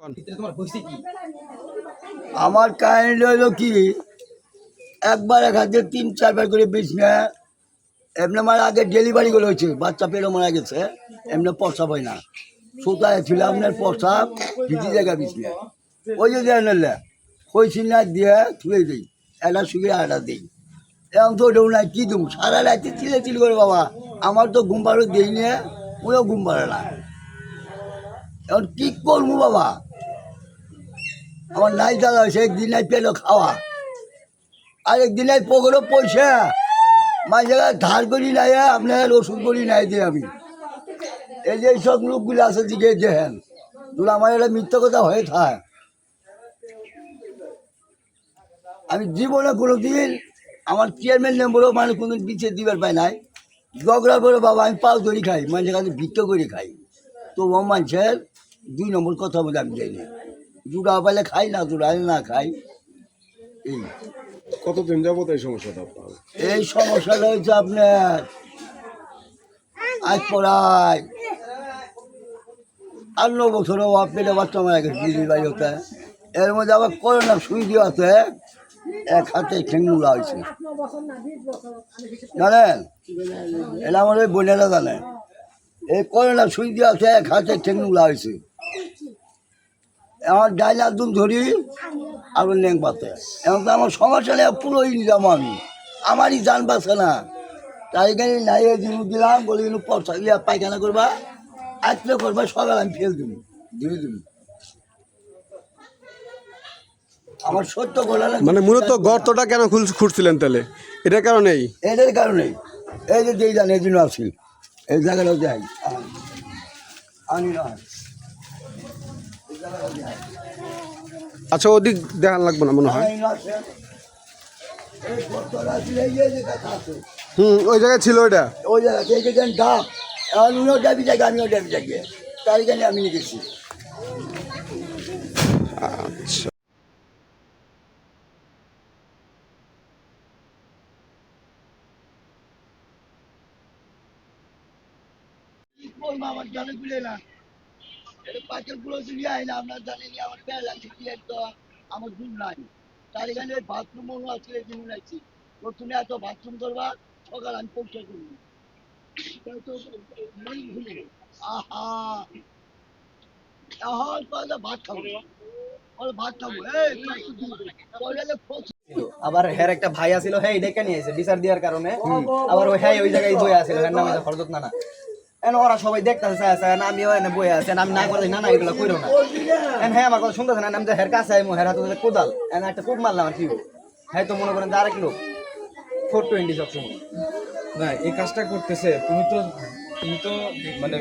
তোমার হয়েছে কি? আমার কাহিনী হলো কি একবার এক হাতে তিন চারবার করে বিষ নেয়। এমনি আমার আগে ডেলিভারিগুলো হয়েছে বাচ্চা পেরো মারা গেছে এমনি প্রসাব হয় না। সুতায় ছিল আপনার প্রসাব ভিজি জায়গা বিষ নেয়। ওই যে দেয় নিলে না দিয়ে থুয়ে দিই একটা শুয়ে আটা দিই। এখন তো ওটাও নাই কী দুম সারা রাতে চিলে চিল করে বাবা আমার তো ঘুম পাড়ো দিই নিয়ে ওও ঘুম পাড়ে না। এখন কী করব বাবা? আমার নাই দাদা হয়েছে একদিন নাই পেল খাওয়া। আর একদিন নাই পকেটও পয়সা। মাঝে ধার করি নাই আপনার ওষুধ করি নাই দিয়ে আমি। এই যে সব লোকগুলো আছে দিকে, দেখেন। তোরা আমার এটা মিথ্যা কথা হয়ে থাক। আমি জীবনে কোনো দিন আমার চেয়ারম্যান নেম্বরও মানে কোনো পিছিয়ে দিবার পাই নাই। ঝগড়া করে বাবা, আমি পাও ধরি খাই মানুষের কাছে ভিক্ষা করে খাই। তো ও মানুষের দুই নম্বর কথা বলে আমি যাই না। জুড়া পাইলে খাই না জুড়া না খাই। এই। কতদিন যাবত এই সমস্যাটা আপনার? এই সমস্যাটা হচ্ছে আপনার আজ পড়ায় আর ন বছরও আপনার বাচ্চা মারা গেছে বাড়ি হতে। এর মধ্যে আবার করোনা সুই দেওয়াতে এক হাতে ঠেঙ্গুলা হয়েছে জানেন? এটা আমার ওই বোনেরা জানে। এই করোনা সুই আছে এক হাতে ঠেঙ্গুলা হয়েছে আমার ডাইল একদম ধরি আর লেং পাতে। এখন তো আমার সমস্যা নেই পুরোই নিলাম আমি। আমারই জান বাঁচে না। তাই এখানে নাই জিনিস দিলাম বলে কিন্তু পয়সা ইয়া পায়খানা করবা আজকে করবা সকাল আমি ফেল দিব ধুয়ে দিব। আমার সত্য গোলা মানে মূলত গর্তটা কেন খুঁড়ছিলেন তাহলে? এটার কারণেই? এদের কারণে এই যে যেই জান এই জন্য আসি এই জায়গাটাও যাই। আনি না। আচ্ছা ওদিক দেখান লাগবে না মনে হয়। হুম ওই জায়গায় ছিল ওইটা। ওই জায়গা থেকে যেন ডাব। এখন উনিও ডাবি থাকে আমিও ডাবি থাকি তার এখানে আমি নিয়ে গেছি। আচ্ছা। জানে গুলে না পাঁচের চুরি হয় না আমার বেলা তো আমার নাই। তার এখানে লাগছি তুমি এত বাথরুম করবা সকাল আমি পরিষ্কার করব। আহা! আবার হের একটা ভাই আছিল হ্যাঁ ডেকে নিয়ে এসে বিচার দেওয়ার কারণে। আবার ওই হ্যাঁ ওই জায়গায় বই আছিল হের নাম হরদত নানা। এন ওরা সবাই দেখতেছে চায় চায় না এনে বই আছে আমি না করে না না, এগুলো কইরো না। এন হ্যাঁ আমার কথা শুনতেছে না আমি যে হের কাছে আইমু, হের হাতে কোদাল। এন একটা কুপ মারলাম আর কি? হ্যাঁ তো মনে করেন যে আরেক লোক। ফোর টোয়েন্টি সবসময়। না এই কাজটা করতেছে, তুমি তো তুমি তো মানে